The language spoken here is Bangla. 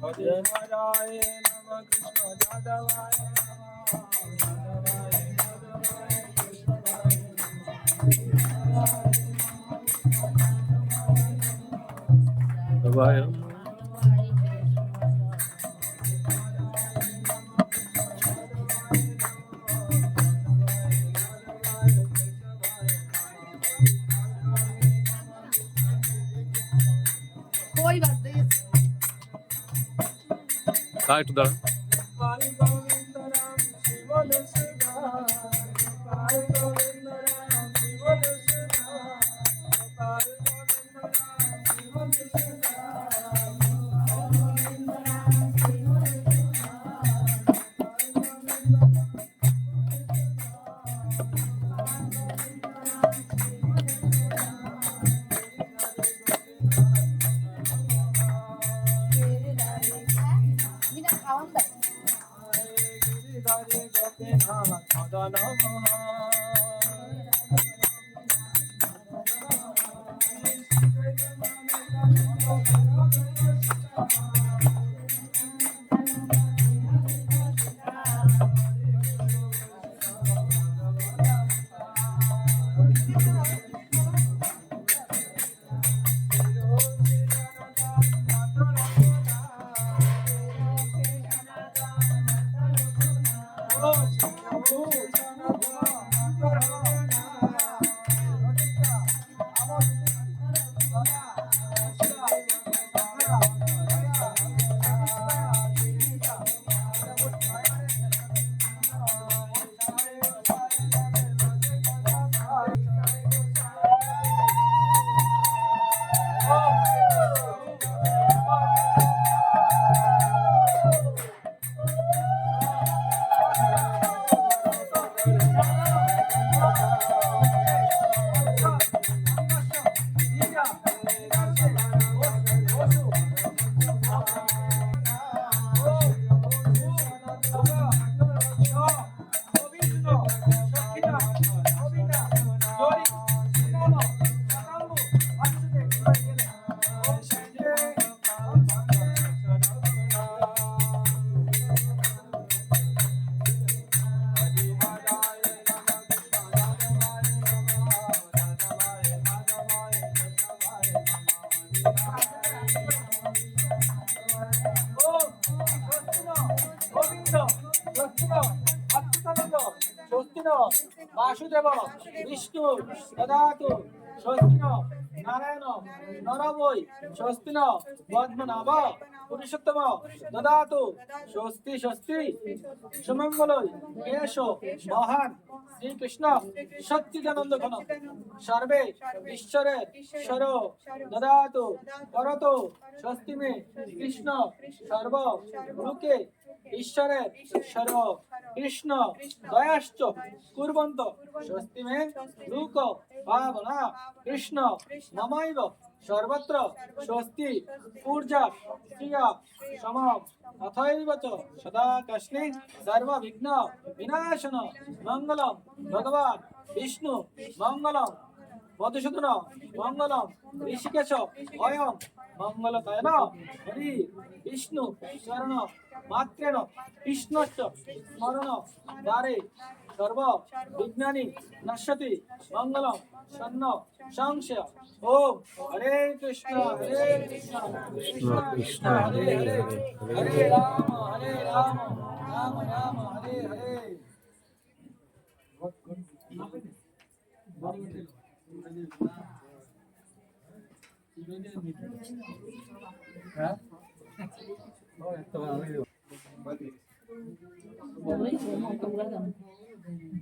হরে নম কৃষ্ণ যাদবায় নমঃ যাদবায় যাদবায় কেশবায় Tá? site da করে গোপে নাম সদন মহা বাসুদেব বিষ্ণু দদাতু স্বস্তিন নারায়ণ নরবৈ স্বস্তিন পদ্মনাভ। পুরুষোত্তম দদাতু, স্বস্তি স্বস্তি, সুমঙ্গলই, কেশ, মহান, শ্রীকৃষ্ণ, সচ্চিদানন্দ ঘন। সর্বে ঈশ্বরের স্বর দদাতু করতো স্বস্তি মে কৃষ্ণ, সর্ব লোকে ঈশ্বরের স্বর কৃষ্ণ, দয়াশ্চ কুর্বন্ত স্বস্তি মে লোক ভাবনা কৃষ্ণ মমাইব সর্বত্র স্বস্তি, ঊর্জা ক্রিয়া সম অথৈব সদা কৃষ্ণে সর্ববিঘ্ন বিনাশন। মঙ্গলম ভগবান বিষ্ণু মঙ্গলম। মধুসূদন মঙ্গলম ঋষিকেশ অয়ম মঙ্গলতয়ন হরি বিষ্ণু শরণ মাত্রেণ কৃষ্ণশ্চ স্মরণ দ্বারে সর্ব বিজ্ঞানী নশ্বতি মঙ্গলম সন্ন সংশয় ওম হরে কৃষ্ণ হরে কৃষ্ণ কৃষ্ণ হরে হরে হরে রাম হরে রাম রাম রাম হরে হরে হ্যাঁ? তোমার আমি Uhum.